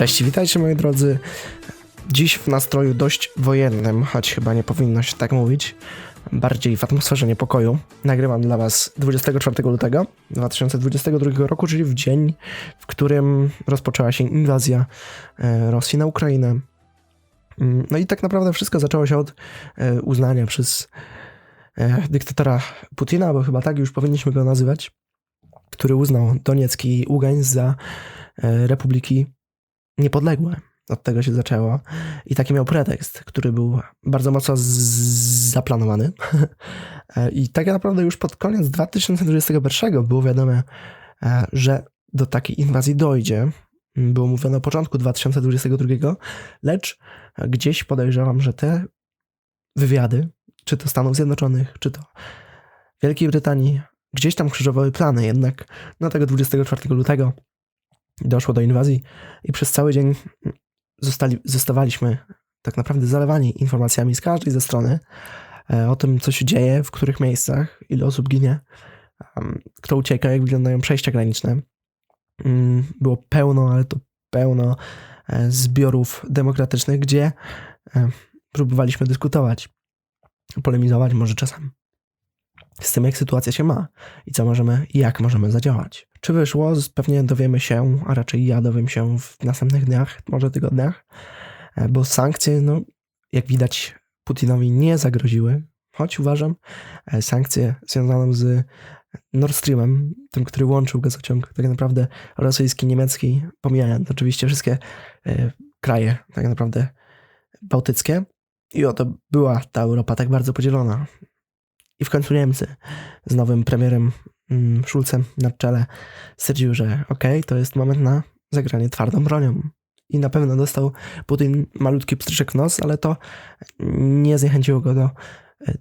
Cześć, witajcie moi drodzy. Dziś w nastroju dość wojennym, choć chyba nie powinno się tak mówić. Bardziej w atmosferze niepokoju. Nagrywam dla Was 24 lutego 2022 roku, czyli w dzień, w którym rozpoczęła się inwazja e, Rosji na Ukrainę. Mm, No i tak naprawdę wszystko zaczęło się od e, uznania przez e, dyktatora Putina, bo chyba tak już powinniśmy go nazywać, który uznał Doniecki i Ługańsk za republiki niepodległe. Od tego się zaczęło. I taki miał pretekst, który był bardzo mocno zaplanowany. I tak naprawdę już pod koniec 2021 było wiadome, e, że do takiej inwazji dojdzie. Było mówione o początku 2022, lecz gdzieś podejrzewam, że te wywiady, czy to Stanów Zjednoczonych, czy to Wielkiej Brytanii, gdzieś tam krzyżowały plany, jednak na tego 24 lutego doszło do inwazji i przez cały dzień zostali, zostawaliśmy tak naprawdę zalewani informacjami z każdej ze strony e, o tym, co się dzieje, w których miejscach, ile osób ginie, kto ucieka, jak wyglądają przejścia graniczne. Mm, Było pełno, ale to pełno e, zbiorów demokratycznych, gdzie e, próbowaliśmy dyskutować, polemizować może czasem z tym, jak sytuacja się ma i co możemy, i jak możemy zadziałać. Czy wyszło? Pewnie dowiemy się, a raczej ja dowiem się w następnych dniach, może tygodniach, e, bo sankcje, no, jak widać, Putinowi nie zagroziły, choć uważam, e, sankcje związane z Nord Streamem, tym, który łączył gazociąg tak naprawdę rosyjski, niemiecki, pomijając oczywiście wszystkie e, kraje tak naprawdę bałtyckie. I oto była ta Europa tak bardzo podzielona. I w końcu Niemcy z nowym premierem mm, Schulzem na czele stwierdziły, że okej, to jest moment na zagranie twardą bronią. I na pewno dostał Putin malutki pstryczek w nos, ale to nie zniechęciło go do e,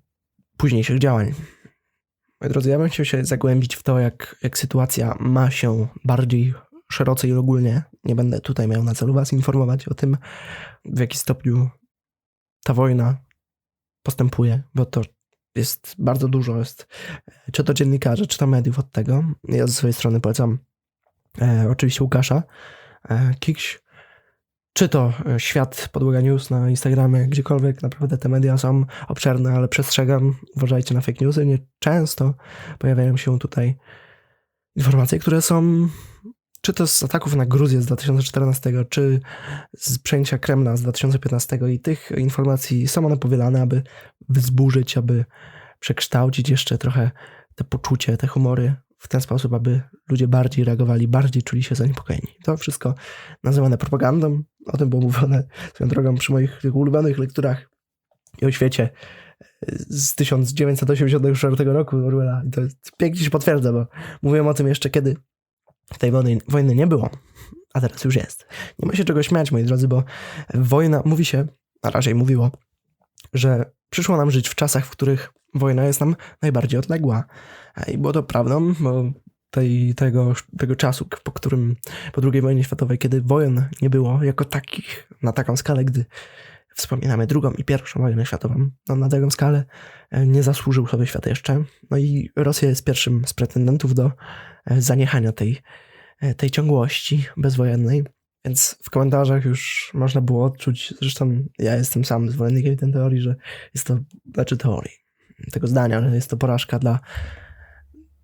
późniejszych działań. Moi drodzy, ja bym chciał się zagłębić w to, jak, jak sytuacja ma się bardziej szeroce i ogólnie. Nie będę tutaj miał na celu Was informować o tym, w jaki stopniu ta wojna postępuje, bo to jest bardzo dużo. Jest, czy to dziennikarzy, czy to mediów od tego. Ja ze swojej strony polecam e, oczywiście Łukasza e, Kikś, czy to e, Świat Podłoga News na Instagramie, gdziekolwiek. Naprawdę te media są obszerne, ale przestrzegam, uważajcie na fake newsy. Nie często pojawiają się tutaj informacje, które są czy to z ataków na Gruzję z 2014, czy z przejęcia Kremla z 2015 i tych informacji są one powielane, aby wzburzyć, aby przekształcić jeszcze trochę te poczucie, te humory w ten sposób, aby ludzie bardziej reagowali, bardziej czuli się zaniepokojeni. To wszystko nazywane propagandą. O tym było mówione swoją drogą przy moich ulubionych lekturach i o świecie z 1984 roku Orwella. I to pięknie się potwierdza, bo mówiłem o tym jeszcze kiedy tej wojny, wojny nie było, a teraz już jest. Nie ma się czego śmiać, moi drodzy, bo wojna, mówi się, a raczej mówiło, że przyszło nam żyć w czasach, w których wojna jest nam najbardziej odległa. I było to prawdą, bo tej, tego, tego czasu, po którym po II wojnie światowej, kiedy wojen nie było jako takich, na taką skalę, gdy wspominamy drugą i pierwszą wojnę światową, no na taką skalę e, nie zasłużył sobie świat jeszcze. No i Rosja jest pierwszym z pretendentów do e, zaniechania tej, e, tej ciągłości bezwojennej. Więc w komentarzach już można było odczuć, zresztą ja jestem sam zwolennikiem tej teorii, że jest to, znaczy teorii, tego zdania, że jest to porażka dla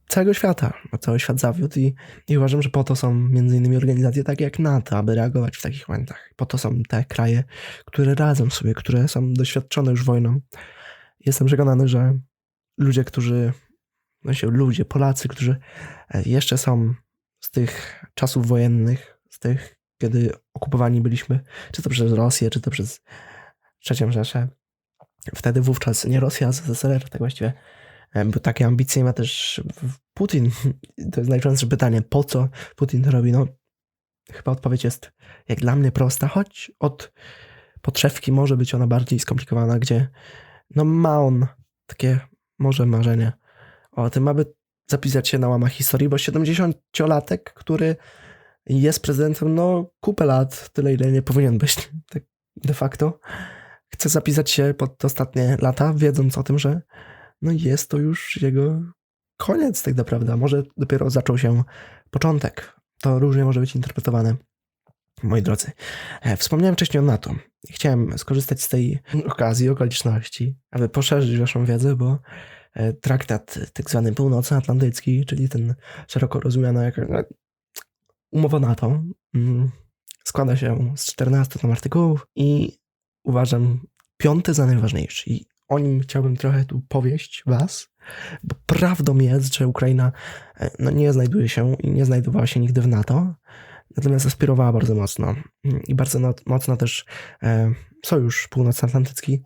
całego świata, bo cały świat zawiódł i, i uważam, że po to są między innymi organizacje takie jak NATO, aby reagować w takich momentach. Po to są te kraje, które radzą sobie, które są doświadczone już wojną. Jestem przekonany, że ludzie, którzy, no się ludzie, Polacy, którzy e, jeszcze są z tych czasów wojennych, z tych, kiedy okupowani byliśmy, czy to przez Rosję, czy to przez III Rzeszę, wtedy wówczas nie Rosja, a ZSRR, tak właściwie E, bo takie ambicje ma też Putin. To jest najczęstsze pytanie, po co Putin to robi? No, chyba odpowiedź jest jak dla mnie prosta, choć od podszewki może być ona bardziej skomplikowana, gdzie no ma on takie może marzenie o tym, aby zapisać się na łamach historii, bo 70-latek, który jest prezydentem, no kupę lat, tyle ile nie powinien być, tak de facto, chce zapisać się pod ostatnie lata, wiedząc o tym, że no jest to już jego koniec tak naprawdę, może dopiero zaczął się początek. To różnie może być interpretowane. moi drodzy, e, wspomniałem wcześniej o NATO. Chciałem skorzystać z tej okazji, okoliczności, aby poszerzyć waszą wiedzę, bo e, traktat tak zwany północnoatlantycki, czyli ten szeroko rozumiana jako umowa NATO, mm, składa się z 14 tam artykułów i uważam piąty za najważniejszy. I o nim chciałbym trochę tu powieść was, bo prawdą jest, że Ukraina e, no, nie znajduje się i nie znajdowała się nigdy w NATO, natomiast aspirowała bardzo mocno mm, i bardzo no, mocno też e, Sojusz Północnoatlantycki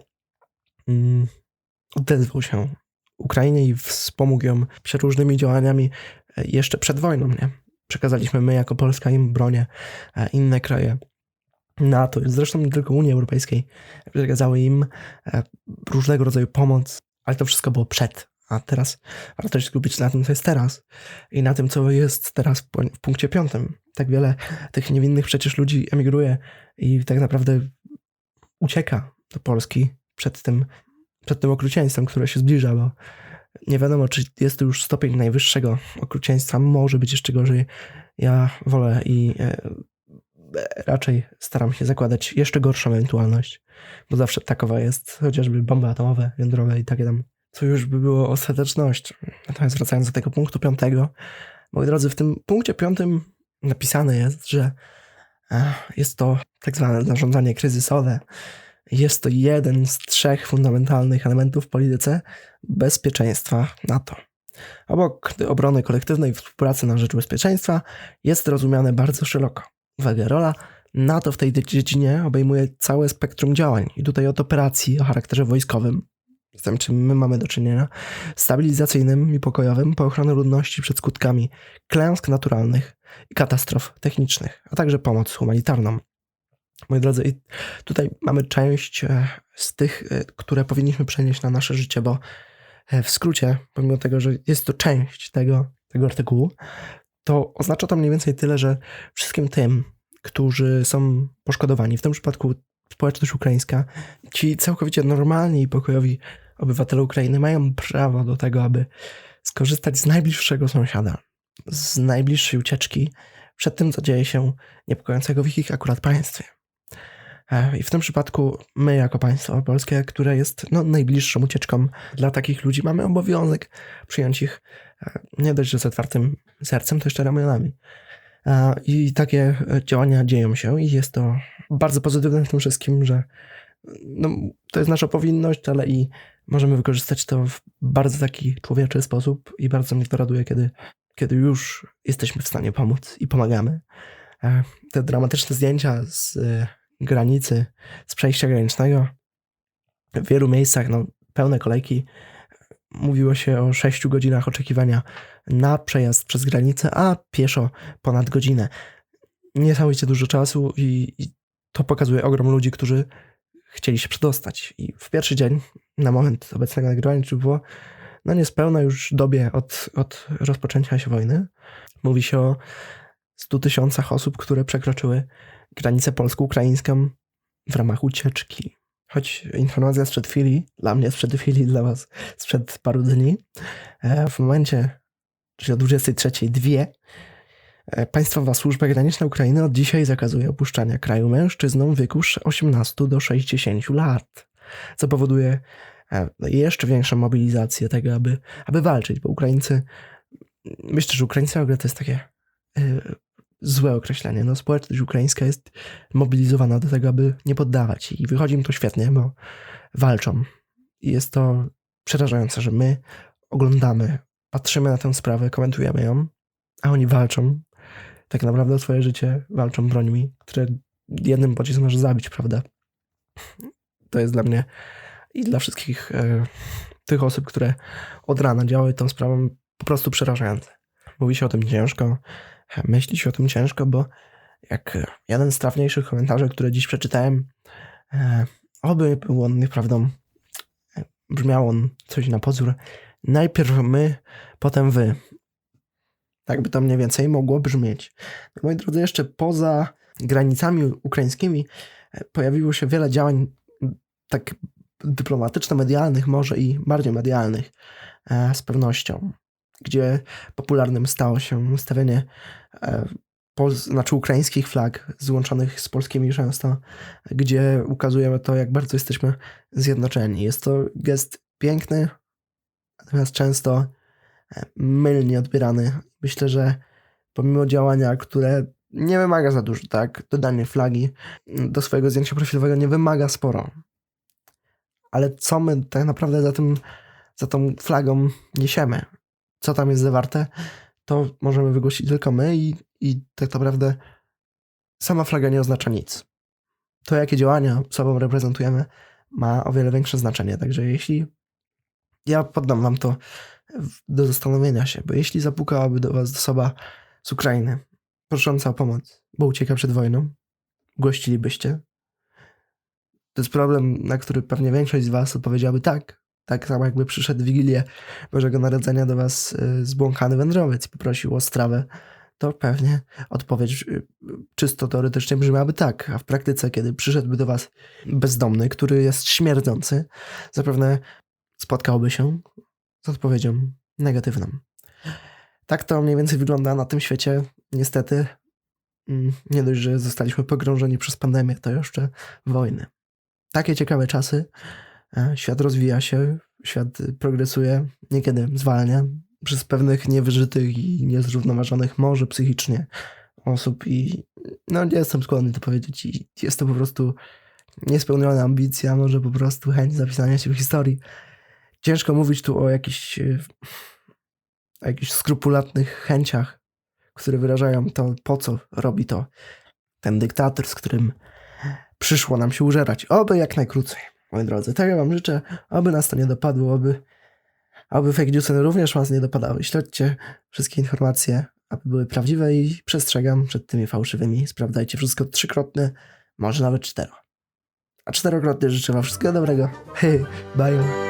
mm, odezwał się Ukrainie i wspomógł ją przeróżnymi działaniami e, jeszcze przed wojną. Nie? Przekazaliśmy my jako Polska im bronię, e, inne kraje NATO, zresztą nie tylko Unii Europejskiej, przekazały im e, różnego rodzaju pomoc, ale to wszystko było przed. A teraz warto się skupić na tym, co jest teraz i na tym, co jest teraz w punkcie piątym. Tak wiele tych niewinnych przecież ludzi emigruje i tak naprawdę ucieka do Polski przed tym, przed tym okrucieństwem, które się zbliża, bo nie wiadomo, czy jest to już stopień najwyższego okrucieństwa. Może być jeszcze gorzej. Ja wolę i e, raczej staram się zakładać jeszcze gorszą ewentualność, bo zawsze takowa jest chociażby bomby atomowe, jądrowe i takie tam, co już by było ostatecznością. Natomiast wracając do tego punktu piątego, moi drodzy, w tym punkcie piątym napisane jest, że e, jest to tak zwane zarządzanie kryzysowe. Jest to jeden z trzech fundamentalnych elementów w polityce bezpieczeństwa NATO. Obok obrony kolektywnej współpracy na rzecz bezpieczeństwa jest rozumiane bardzo szeroko. Uwaga, rola NATO w tej dziedzinie obejmuje całe spektrum działań i tutaj od operacji o charakterze wojskowym, z tym czym my mamy do czynienia, stabilizacyjnym i pokojowym po ochronę ludności przed skutkami klęsk naturalnych i katastrof technicznych, a także pomoc humanitarną. Moi drodzy, i tutaj mamy część e, z tych, e, które powinniśmy przenieść na nasze życie, bo e, w skrócie, pomimo tego, że jest to część tego, tego artykułu, to oznacza to mniej więcej tyle, że wszystkim tym, którzy są poszkodowani, w tym przypadku społeczność ukraińska, ci całkowicie normalni i pokojowi obywatele Ukrainy mają prawo do tego, aby skorzystać z najbliższego sąsiada, z najbliższej ucieczki przed tym, co dzieje się niepokojącego w ich akurat państwie. E, I w tym przypadku my, jako państwo polskie, które jest no, najbliższą ucieczką dla takich ludzi, mamy obowiązek przyjąć ich e, nie dość, że z otwartym sercem, to jeszcze ramionami. E, I takie działania dzieją się i jest to bardzo pozytywne w tym wszystkim, że no, to jest nasza powinność, ale i możemy wykorzystać to w bardzo taki człowieczy sposób i bardzo mnie to raduje, kiedy, kiedy już jesteśmy w stanie pomóc i pomagamy. Te dramatyczne zdjęcia z granicy, z przejścia granicznego. W wielu miejscach no, pełne kolejki. Mówiło się o 6 godzinach oczekiwania na przejazd przez granicę, a pieszo ponad godzinę. Niesamowicie dużo czasu i, i to pokazuje ogrom ludzi, którzy chcieli się przedostać. I w pierwszy dzień, na moment obecnego nagrywania, czy było no niespełna już dobie od, od rozpoczęcia się wojny, mówi się o 100 tysiącach osób, które przekroczyły granicę polsko-ukraińską w ramach ucieczki. Choć informacja sprzed chwili, dla mnie sprzed chwili, dla was sprzed paru dni, e, w momencie, czyli o 23.02, dwie, e, Państwowa Służba Graniczna Ukrainy od dzisiaj zakazuje opuszczania kraju mężczyznom w wieku 18 do 60 lat, co powoduje e, no, jeszcze większą mobilizację tego, aby, aby walczyć, bo Ukraińcy, myślę, że Ukraińcy w ogóle to jest takie złe określenie. No, społeczność ukraińska jest mobilizowana do tego, aby nie poddawać i wychodzi im to świetnie, bo walczą. I jest to przerażające, że my oglądamy, patrzymy na tę sprawę, komentujemy ją, a oni walczą. Tak naprawdę o swoje życie walczą brońmi, które jednym pociskiem może zabić, prawda? To jest dla mnie i dla wszystkich e, tych osób, które od rana działały tą sprawą, po prostu przerażające. Mówi się o tym ciężko, myślić o tym ciężko, bo jak jeden z trafniejszych komentarzy, które dziś przeczytałem, e, oby był on nieprawdą, e, brzmiał on coś na pozór, najpierw my, potem wy. Tak by to mniej więcej mogło brzmieć. No, moi drodzy, jeszcze poza granicami ukraińskimi e, pojawiło się wiele działań tak dyplomatyczno-medialnych, może i bardziej medialnych z pewnością gdzie popularnym stało się stawianie e, pol- znaczy ukraińskich flag złączonych z polskimi często, gdzie ukazujemy to, jak bardzo jesteśmy zjednoczeni. Jest to gest piękny, natomiast często e, mylnie odbierany. Myślę, że pomimo działania, które nie wymaga za dużo, tak? Dodanie flagi do swojego zdjęcia profilowego nie wymaga sporo. Ale co my tak naprawdę za tym, za tą flagą niesiemy? Co tam jest zawarte? To możemy wygłosić tylko my i, i tak naprawdę sama flaga nie oznacza nic. To, jakie działania sobą reprezentujemy, ma o wiele większe znaczenie. Także jeśli ja poddam wam to do zastanowienia się, bo jeśli zapukałaby do was osoba z Ukrainy, prosząca o pomoc, bo ucieka przed wojną, gościlibyście? To jest problem, na który pewnie większość z was odpowiedziałaby tak. Tak samo jakby przyszedł w Wigilię Bożego Narodzenia do was y, zbłąkany wędrowiec i poprosił o strawę, to pewnie odpowiedź y, czysto teoretycznie brzmiałaby tak, a w praktyce, kiedy przyszedłby do was bezdomny, który jest śmierdzący, zapewne spotkałby się z odpowiedzią negatywną. Tak to mniej więcej wygląda na tym świecie. Niestety, mm, nie dość, że zostaliśmy pogrążeni przez pandemię, to jeszcze wojny. Takie ciekawe czasy. E, Świat rozwija się, świat progresuje, niekiedy zwalnia przez pewnych niewyżytych i niezrównoważonych może psychicznie osób i no nie jestem skłonny to powiedzieć i jest to po prostu niespełniona ambicja, może po prostu chęć zapisania się w historii. Ciężko mówić tu o jakichś, e, o jakichś skrupulatnych chęciach, które wyrażają to, po co robi to ten dyktator, z którym przyszło nam się użerać. Oby jak najkrócej, moi drodzy. Tego wam życzę, oby nas to nie dopadło, oby, oby fake newsy również was nie dopadały. Śledźcie wszystkie informacje, aby były prawdziwe i przestrzegam przed tymi fałszywymi. Sprawdzajcie wszystko trzykrotnie, może nawet cztero. A czterokrotnie życzę wam wszystkiego dobrego. Hej, bye.